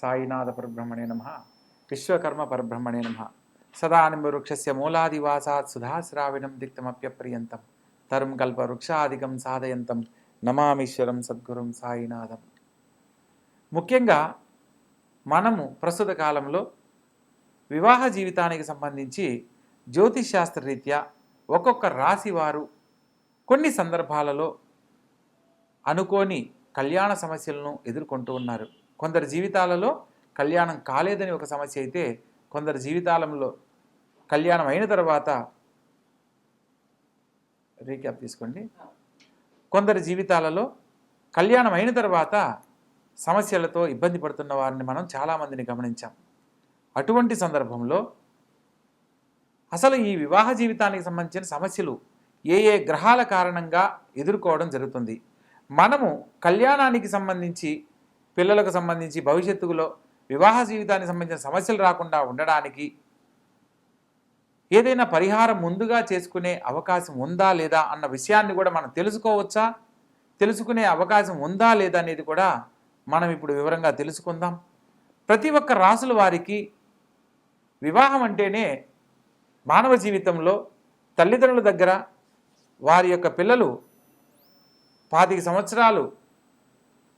సాయినాథ పరబ్రహ్మణే నమ. విశ్వకర్మ పరబ్రహ్మణే నమ సదానింబవృక్షస్య మూలాదివాసాత్ సుధాశ్రావిణం దిక్తమప్యప్రియంతం తరుం కల్పవృక్షాదికం సాధయంతం. నమామీశ్వరం సద్గురుం సాయినాథం. ముఖ్యంగా మనము ప్రస్తుత కాలంలో వివాహ జీవితానికి సంబంధించి జ్యోతిశాస్త్ర రీత్యా ఒక్కొక్క రాశి వారు కొన్ని సందర్భాలలో అనుకోని కళ్యాణ సమస్యలను ఎదుర్కొంటూ ఉన్నారు. కొందరి జీవితాలలో కళ్యాణం కాలేదని ఒక సమస్య అయితే కొందరి జీవితాలలో కళ్యాణం అయిన తర్వాత రీక్యాప్ తీసుకోండి. కొందరి జీవితాలలో కళ్యాణం అయిన తర్వాత సమస్యలతో ఇబ్బంది పడుతున్న వారిని మనం చాలామందిని గమనించాం. అటువంటి సందర్భంలో అసలు ఈ వివాహ జీవితానికి సంబంధించిన సమస్యలు ఏ ఏ గ్రహాల కారణంగా ఎదుర్కోవడం జరుగుతుంది? మనము కళ్యాణానికి సంబంధించి పిల్లలకు సంబంధించి భవిష్యత్తులో వివాహ జీవితానికి సంబంధించిన సమస్యలు రాకుండా ఉండడానికి ఏదైనా పరిహారం ముందుగా చేసుకునే అవకాశం ఉందా లేదా అన్న విషయాన్ని కూడా మనం తెలుసుకోవచ్చా? తెలుసుకునే అవకాశం ఉందా లేదా అనేది కూడా మనం ఇప్పుడు వివరంగా తెలుసుకుందాం. ప్రతి ఒక్క రాసుల వారికి వివాహం అంటేనే మానవ జీవితంలో తల్లిదండ్రుల దగ్గర వారి యొక్క పిల్లలు పాతిక సంవత్సరాలు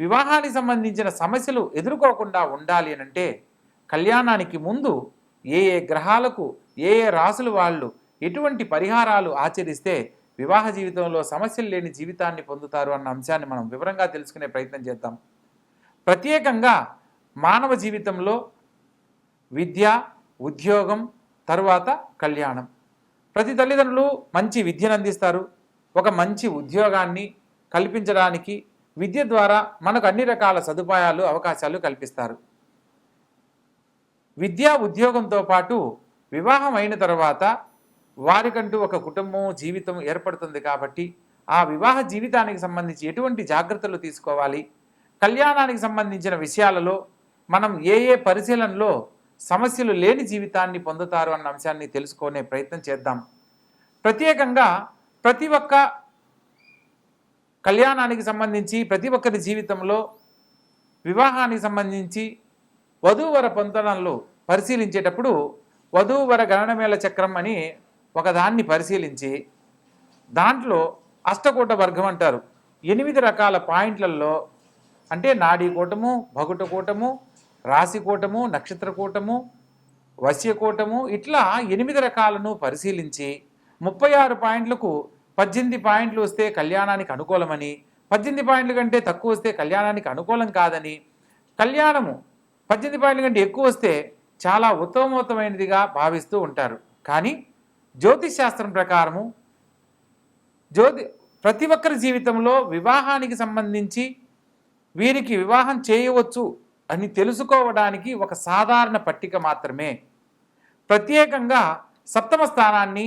వివాహానికి సంబంధించిన సమస్యలు ఎదుర్కోకుండా ఉండాలి అని అంటే కళ్యాణానికి ముందు ఏ ఏ గ్రహాలకు ఏ ఏ రాసులు వాళ్ళు ఎటువంటి పరిహారాలు ఆచరిస్తే వివాహ జీవితంలో సమస్యలు లేని జీవితాన్ని పొందుతారు అన్న అంశాన్ని మనం వివరంగా తెలుసుకునే ప్రయత్నం చేద్దాం. ప్రత్యేకంగా మానవ జీవితంలో విద్య ఉద్యోగం తరువాత కళ్యాణం. ప్రతి తల్లిదండ్రులు మంచి విద్యను అందిస్తారు. ఒక మంచి ఉద్యోగాన్ని కల్పించడానికి విద్య ద్వారా మనకు అన్ని రకాల సదుపాయాలు అవకాశాలు కల్పిస్తారు. విద్యా ఉద్యోగంతో పాటు వివాహం అయిన తర్వాత వారికంటూ ఒక కుటుంబం జీవితం ఏర్పడుతుంది కాబట్టి ఆ వివాహ జీవితానికి సంబంధించి ఎటువంటి జాగ్రత్తలు తీసుకోవాలి? కళ్యాణానికి సంబంధించిన విషయాలలో మనం ఏ ఏ పరిశీలనలో సమస్యలు లేని జీవితాన్ని పొందుతారు అన్న అంశాన్ని తెలుసుకునే ప్రయత్నం చేద్దాం. ప్రత్యేకంగా ప్రతి ఒక్క కళ్యాణానికి సంబంధించి ప్రతి ఒక్కరి జీవితంలో వివాహానికి సంబంధించి వధూవర పొందడంలో పరిశీలించేటప్పుడు వధూవర గణనమేళ చక్రం అని ఒకదాన్ని పరిశీలించి దాంట్లో అష్టకూట వర్గం అంటారు. ఎనిమిది రకాల పాయింట్లలో అంటే నాడీ కూటము భగుట కూటము రాశి కూటము నక్షత్ర కూటము వశ్య కూటము ఇట్లా ఎనిమిది రకాలను పరిశీలించి ముప్పై ఆరు పాయింట్లకు పద్దెనిమిది పాయింట్లు వస్తే కళ్యాణానికి అనుకూలమని పద్దెనిమిది పాయింట్ల కంటే తక్కువ వస్తే కళ్యాణానికి అనుకూలం కాదని కళ్యాణము పద్దెనిమిది పాయింట్ల కంటే ఎక్కువ వస్తే చాలా ఉత్తమోత్తమైనదిగా భావిస్తూ ఉంటారు. కానీ జ్యోతిష్ శాస్త్రం ప్రకారము జ్యోతి ప్రతి ఒక్కరి జీవితంలో వివాహానికి సంబంధించి వీరికి వివాహం చేయవచ్చు అని తెలుసుకోవడానికి ఒక సాధారణ పట్టిక మాత్రమే. ప్రత్యేకంగా సప్తమ స్థానాన్ని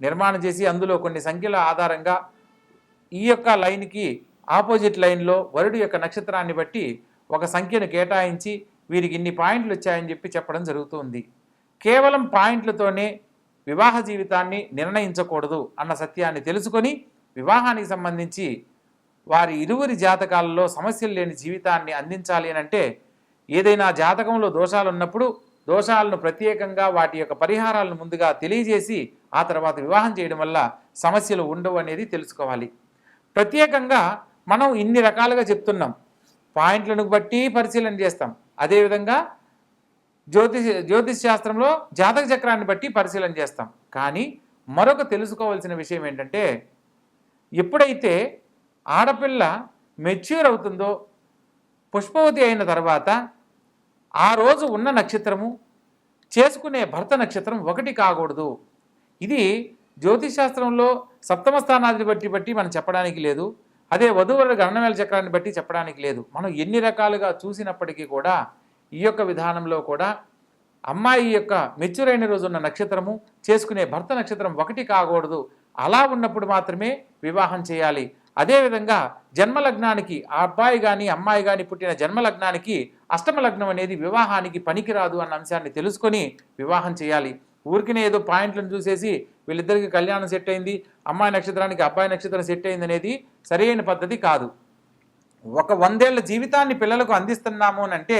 నిర్మాణం చేసి అందులో కొన్ని సంఖ్యల ఆధారంగా ఈ యొక్క లైన్కి ఆపోజిట్ లైన్లో వరుడి యొక్క నక్షత్రాన్ని బట్టి ఒక సంఖ్యను కేటాయించి వీరికి ఇన్ని పాయింట్లు వచ్చాయని చెప్పి చెప్పడం జరుగుతుంది. కేవలం పాయింట్లతోనే వివాహ జీవితాన్ని నిర్ణయించకూడదు అన్న సత్యాన్ని తెలుసుకొని వివాహానికి సంబంధించి వారి ఇరువురి జాతకాలలో సమస్యలు లేని జీవితాన్ని అందించాలి అని అంటే ఏదైనా జాతకంలో దోషాలు ఉన్నప్పుడు దోషాలను ప్రత్యేకంగా వాటి యొక్క పరిహారాలను ముందుగా తెలియజేసి ఆ తర్వాత వివాహం చేయడం వల్ల సమస్యలు ఉండవు అనేది తెలుసుకోవాలి. ప్రత్యేకంగా మనం ఇన్ని రకాలుగా చెప్తున్నాం. పాయింట్లను బట్టి పరిశీలన చేస్తాం. అదేవిధంగా జ్యోతిష్ జ్యోతిష్ శాస్త్రంలో జాతక చక్రాన్ని బట్టి పరిశీలన చేస్తాం. కానీ మరొక తెలుసుకోవాల్సిన విషయం ఏంటంటే ఎప్పుడైతే ఆడపిల్ల మెచ్యూర్ అవుతుందో పుష్పవతి అయిన తర్వాత ఆ రోజు ఉన్న నక్షత్రము చేసుకునే భర్త నక్షత్రం ఒకటి కాకూడదు. ఇది జ్యోతిష్శాస్త్రంలో సప్తమ స్థానాన్ని బట్టి బట్టి మనం చెప్పడానికి లేదు. అదే వధువరుల గణనవేల చక్రాన్ని బట్టి చెప్పడానికి లేదు. మనం ఎన్ని రకాలుగా చూసినప్పటికీ కూడా ఈ యొక్క విధానంలో కూడా అమ్మాయి యొక్క మెచ్యూర్ అయిన నక్షత్రము చేసుకునే భర్త నక్షత్రం ఒకటి కాకూడదు. అలా ఉన్నప్పుడు మాత్రమే వివాహం చేయాలి. అదేవిధంగా జన్మలగ్నానికి ఆ అబ్బాయి కానీ అమ్మాయి కానీ పుట్టిన జన్మలగ్నానికి అష్టమలగ్నం అనేది వివాహానికి పనికిరాదు అన్న అంశాన్ని తెలుసుకొని వివాహం చేయాలి. ఊరికినే ఏదో పాయింట్లను చూసేసి వీళ్ళిద్దరికి కళ్యాణం సెట్ అయింది అమ్మాయి నక్షత్రానికి అబ్బాయి నక్షత్రం సెట్ అయింది అనేది సరైన పద్ధతి కాదు. ఒక వందేళ్ళ జీవితాన్ని పిల్లలకు అందిస్తున్నాము అని అంటే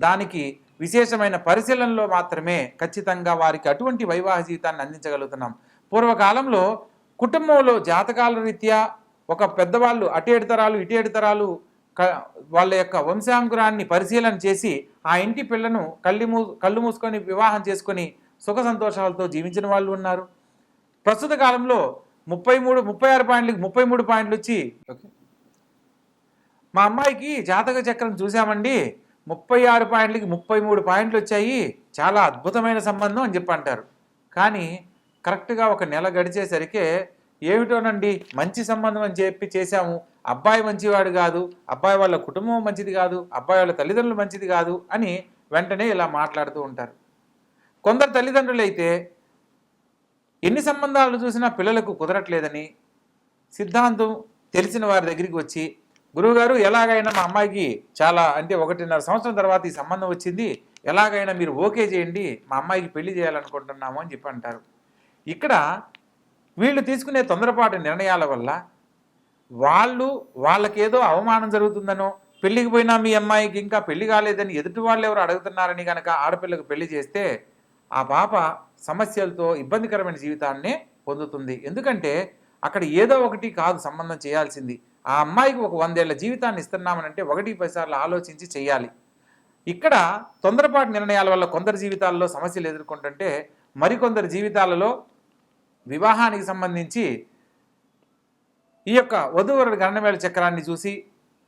దానికి విశేషమైన పరిశీలనలో మాత్రమే ఖచ్చితంగా వారికి అటువంటి వైవాహ జీవితాన్ని అందించగలుగుతున్నాం. పూర్వకాలంలో కుటుంబంలో జాతకాల రీత్యా ఒక పెద్దవాళ్ళు అటేడు తరాలు ఇటేడు తరాలు క- వాళ్ళ యొక్క వంశాంకురాన్ని పరిశీలన చేసి ఆ ఇంటి పిల్లను కళ్ళు మూ కళ్ళు మూసుకొని వివాహం చేసుకొని సుఖ సంతోషాలతో జీవించిన వాళ్ళు ఉన్నారు. ప్రస్తుత కాలంలో ముప్పై మూడు ముప్పై ఆరు పాయింట్లకి ముప్పై మూడు పాయింట్లు వచ్చి మా అమ్మాయికి జాతక చక్రం చూసామండి. ముప్పై ఆరు పాయింట్లకి ముప్పై మూడు పాయింట్లు వచ్చాయి. చాలా అద్భుతమైన సంబంధం అని చెప్పి అంటారు. కానీ కరెక్ట్గా ఒక నెల గడిచేసరికి ఏమిటోనండి మంచి సంబంధం అని చెప్పి చేశాము. అబ్బాయి మంచివాడు కాదు అబ్బాయి వాళ్ళ కుటుంబం మంచిది కాదు అబ్బాయి వాళ్ళ తల్లిదండ్రులు మంచిది కాదు అని వెంటనే ఇలా మాట్లాడుతూ ఉంటారు. కొందరు తల్లిదండ్రులు అయితే ఎన్ని సంబంధాలు చూసినా పిల్లలకు కుదరట్లేదని సిద్ధాంతం తెలిసిన వారి దగ్గరికి వచ్చి గురువుగారు ఎలాగైనా మా అమ్మాయికి చాలా అంటే ఒకటిన్నర సంవత్సరం తర్వాత ఈ సంబంధం వచ్చింది ఎలాగైనా మీరు ఓకే చేయండి మా అమ్మాయికి పెళ్ళి చేయాలనుకుంటున్నాము అని చెప్పి అంటారు. ఇక్కడ వీళ్ళు తీసుకునే తొందరపాటు నిర్ణయాల వల్ల వాళ్ళు వాళ్ళకేదో అవమానం జరుగుతుందనో పెళ్ళికి పోయినా మీ అమ్మాయికి ఇంకా పెళ్ళి కాలేదని ఎదుటి వాళ్ళు ఎవరు అడుగుతున్నారని కనుక ఆడపిల్లకు పెళ్ళి చేస్తే ఆ పాప సమస్యలతో ఇబ్బందికరమైన జీవితాన్ని పొందుతుంది. ఎందుకంటే అక్కడ ఏదో ఒకటి కాదు సంబంధం చేయాల్సింది. ఆ అమ్మాయికి ఒక వందేళ్ళ జీవితాన్ని ఇస్తున్నామనంటే ఒకటి పదిసార్లు ఆలోచించి చేయాలి. ఇక్కడ తొందరపాటు నిర్ణయాల వల్ల కొందరు జీవితాల్లో సమస్యలు ఎదుర్కొంటుంటే మరికొందరు జీవితాలలో వివాహానికి సంబంధించి ఈ యొక్క వధూవరుడు గణనవేళ చక్రాన్ని చూసి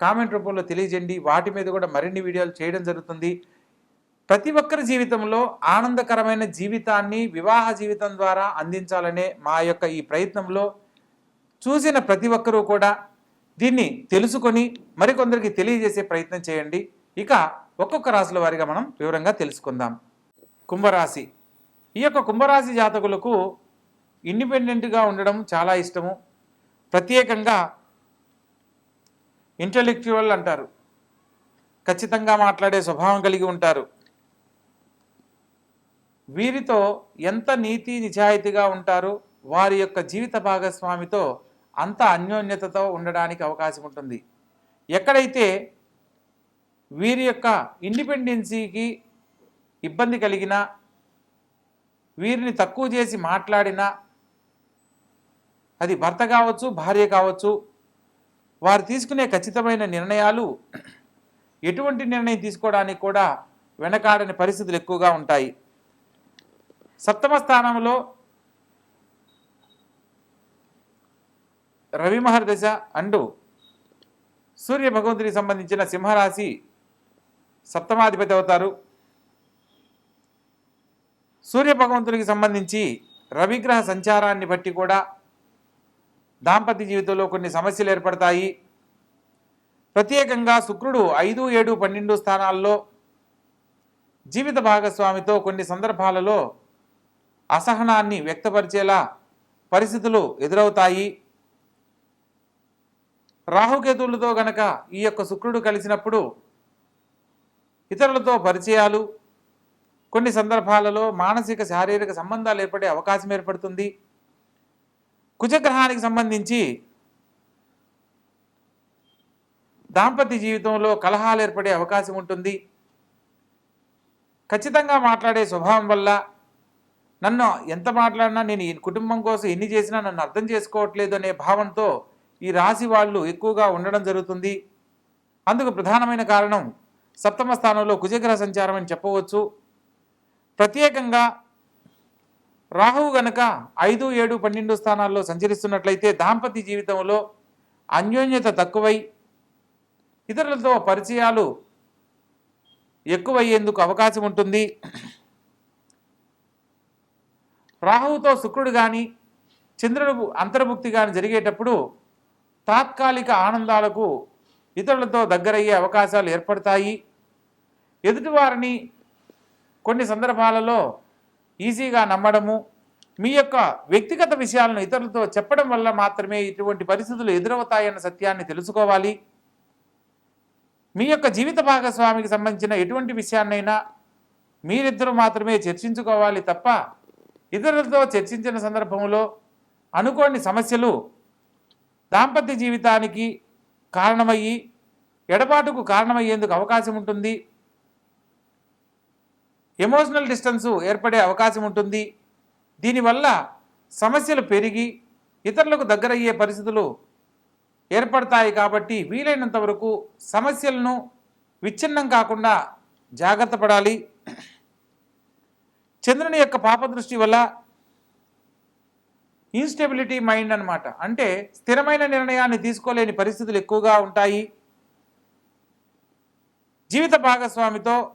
కామెంట్ రూపంలో తెలియజేయండి. వాటి మీద కూడా మరిన్ని వీడియోలు చేయడం జరుగుతుంది. ప్రతి ఒక్కరి జీవితంలో ఆనందకరమైన జీవితాన్ని వివాహ జీవితం ద్వారా అందించాలనే మా యొక్క ఈ ప్రయత్నంలో చూసిన ప్రతి ఒక్కరూ కూడా దీన్ని తెలుసుకొని మరికొందరికి తెలియజేసే ప్రయత్నం చేయండి. ఇక ఒక్కొక్క రాశుల వారిగా మనం వివరంగా తెలుసుకుందాం. కుంభరాశి. ఈ యొక్క కుంభరాశి జాతకులకు ఇండిపెండెంట్గా ఉండడం చాలా ఇష్టము. ప్రత్యేకంగా ఇంటలెక్చువల్ అంటారు. ఖచ్చితంగా మాట్లాడే స్వభావం కలిగి ఉంటారు. వీరితో ఎంత నీతి నిజాయితీగా ఉంటారో వారి యొక్క జీవిత భాగస్వామితో అంత అన్యోన్యతతో ఉండడానికి అవకాశం ఉంటుంది. ఎక్కడైతే వీరి యొక్క ఇండిపెండెన్సీకి ఇబ్బంది కలిగినా వీరిని తక్కువ చేసి మాట్లాడినా అది భర్త కావచ్చు భార్య కావచ్చు వారు తీసుకునే ఖచ్చితమైన నిర్ణయాలు ఎటువంటి నిర్ణయం తీసుకోవడానికి కూడా వెనకాడని పరిస్థితులు ఎక్కువగా ఉంటాయి. సప్తమ స్థానంలో రవి మహర్దశ అండు సూర్య భగవంతునికి సంబంధించిన సింహరాశి సప్తమాధిపతి అవుతారు. సూర్య భగవంతునికి సంబంధించి రవిగ్రహ సంచారాన్ని బట్టి కూడా దాంపత్య జీవితంలో కొన్ని సమస్యలు ఏర్పడతాయి. ప్రత్యేకంగా శుక్రుడు ఐదు ఏడు పన్నెండు స్థానాల్లో జీవిత భాగస్వామితో కొన్ని సందర్భాలలో అసహనాన్ని వ్యక్తపరిచేలా పరిస్థితులు ఎదురవుతాయి. రాహుకేతువులతో గనక ఈ యొక్క శుక్రుడు కలిసినప్పుడు ఇతరులతో పరిచయాలు కొన్ని సందర్భాలలో మానసిక శారీరక సంబంధాలు ఏర్పడే అవకాశం ఏర్పడుతుంది. కుజగ్రహానికి సంబంధించి దాంపత్య జీవితంలో కలహాలు ఏర్పడే అవకాశం ఉంటుంది. ఖచ్చితంగా మాట్లాడే స్వభావం వల్ల నన్ను ఎంత మాట్లాడినా నేను ఈ కుటుంబం కోసం ఎన్ని చేసినా నన్ను అర్థం చేసుకోవట్లేదు అనే భావంతో ఈ రాశి వాళ్ళు ఎక్కువగా ఉండడం జరుగుతుంది. అందుకు ప్రధానమైన కారణం సప్తమ స్థానంలో కుజగ్రహ సంచారం అని చెప్పవచ్చు. ప్రత్యేకంగా రాహువు గనక ఐదు ఏడు పన్నెండు స్థానాల్లో సంచరిస్తున్నట్లయితే దాంపత్య జీవితంలో అన్యోన్యత తక్కువై ఇతరులతో పరిచయాలు ఎక్కువయ్యేందుకు అవకాశం ఉంటుంది. రాహువుతో శుక్రుడు కానీ చంద్రుడు అంతర్భుక్తి కానీ జరిగేటప్పుడు తాత్కాలిక ఆనందాలకు ఇతరులతో దగ్గరయ్యే అవకాశాలు ఏర్పడతాయి. ఎదుటివారిని కొన్ని సందర్భాలలో ఈజీగా నమ్మడము మీ యొక్క వ్యక్తిగత విషయాలను ఇతరులతో చెప్పడం వల్ల మాత్రమే ఇటువంటి పరిస్థితులు ఎదురవుతాయన్న సత్యాన్ని తెలుసుకోవాలి. మీ యొక్క జీవిత భాగస్వామికి సంబంధించిన ఎటువంటి విషయాన్నైనా మీరిద్దరూ మాత్రమే చర్చించుకోవాలి తప్ప ఇతరులతో చర్చించిన సందర్భంలో అనుకోని సమస్యలు దాంపత్య జీవితానికి కారణమయ్యి ఎడబాటుకు కారణమయ్యేందుకు అవకాశం ఉంటుంది ఎమోషనల్ డిస్టెన్సు ఏర్పడే అవకాశం ఉంటుంది. దీనివల్ల సమస్యలు పెరిగి ఇతరులకు దగ్గరయ్యే పరిస్థితులు ఏర్పడతాయి కాబట్టి వీలైనంత వరకు సమస్యలను విచ్ఛిన్నం కాకుండా జాగ్రత్త పడాలి. చంద్రుని యొక్క పాపదృష్టి వల్ల ఇన్స్టెబిలిటీ మైండ్ అన్నమాట. అంటే స్థిరమైన నిర్ణయాన్ని తీసుకోలేని పరిస్థితులు ఎక్కువగా ఉంటాయి. జీవిత భాగస్వామితో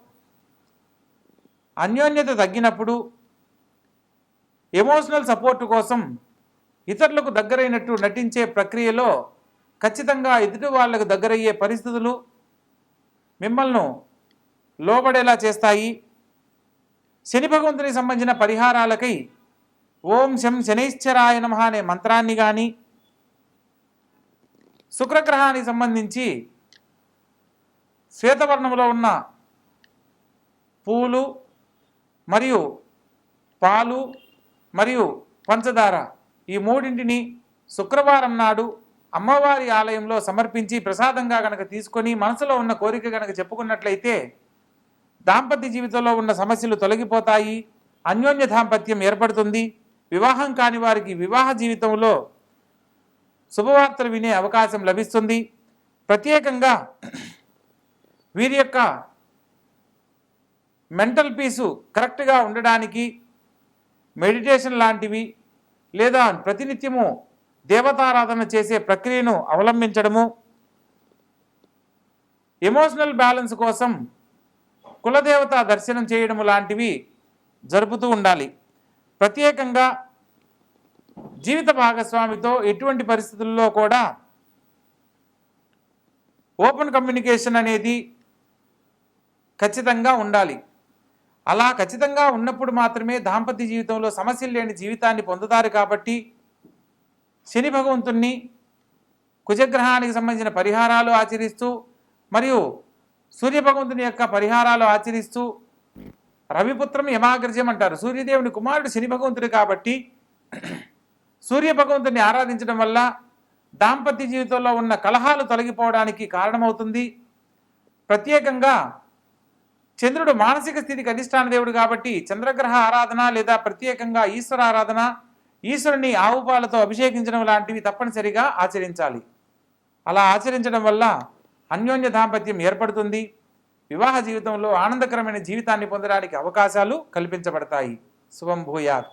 అన్యోన్యత తగ్గినప్పుడు ఎమోషనల్ సపోర్ట్ కోసం ఇతరులకు దగ్గరైనట్టు నటించే ప్రక్రియలో ఖచ్చితంగా ఎదుటి వాళ్ళకు దగ్గరయ్యే పరిస్థితులు మిమ్మల్ని లోబడేలా చేస్తాయి. శని భగవంతునికి సంబంధించిన పరిహారాలకై ఓం శం శనైశ్చరాయ నమః అనే మంత్రాన్ని కానీ శుక్రగ్రహానికి సంబంధించి శ్వేతవర్ణంలో ఉన్న పూలు మరియు పాలు మరియు పంచదార ఈ మూడింటిని శుక్రవారం నాడు అమ్మవారి ఆలయంలో సమర్పించి ప్రసాదంగా గనక తీసుకొని మనసులో ఉన్న కోరిక గనక చెప్పుకున్నట్లయితే దాంపత్య జీవితంలో ఉన్న సమస్యలు తొలగిపోతాయి అన్యోన్య దాంపత్యం ఏర్పడుతుంది వివాహం కాని వారికి వివాహ జీవితంలో శుభవార్తలు వినే అవకాశం లభిస్తుంది. ప్రత్యేకంగా వీరి యొక్క మెంటల్ పీసు కరెక్ట్గా ఉండడానికి మెడిటేషన్ లాంటివి లేదా ప్రతినిత్యము దేవతారాధన చేసే ప్రక్రియను అవలంబించడము ఎమోషనల్ బ్యాలెన్స్ కోసం కులదేవత దర్శనం చేయడం లాంటివి జరుపుతూ ఉండాలి. ప్రత్యేకంగా జీవిత భాగస్వామితో ఎటువంటి పరిస్థితుల్లో కూడా ఓపెన్ కమ్యూనికేషన్ అనేది ఖచ్చితంగా ఉండాలి. అలా ఖచ్చితంగా ఉన్నప్పుడు మాత్రమే దాంపత్య జీవితంలో సమస్యలు లేని జీవితాన్ని పొందుతారు కాబట్టి శని భగవంతుణ్ణి కుజగ్రహానికి సంబంధించిన పరిహారాలు ఆచరిస్తూ మరియు సూర్య భగవంతుని యొక్క పరిహారాలు ఆచరిస్తూ రవిపుత్రం యమాగ్రజం అంటారు. సూర్యదేవుని కుమారుడు శని భగవంతుడు కాబట్టి సూర్య భగవంతుని ఆరాధించడం వల్ల దాంపత్య జీవితంలో ఉన్న కలహాలు తొలగిపోవడానికి కారణమవుతుంది. ప్రత్యేకంగా చంద్రుడు మానసిక స్థితికి అధిష్టాన దేవుడు కాబట్టి చంద్రగ్రహ ఆరాధన లేదా ప్రత్యేకంగా ఈశ్వర ఆరాధన ఈశ్వరుని ఆవుపాలతో అభిషేకించడం లాంటివి తప్పనిసరిగా ఆచరించాలి. అలా ఆచరించడం వల్ల అన్యోన్య దాంపత్యం ఏర్పడుతుంది. వివాహ జీవితంలో ఆనందకరమైన జీవితాన్ని పొందడానికి అవకాశాలు కల్పించబడతాయి. శుభం భూయాత్.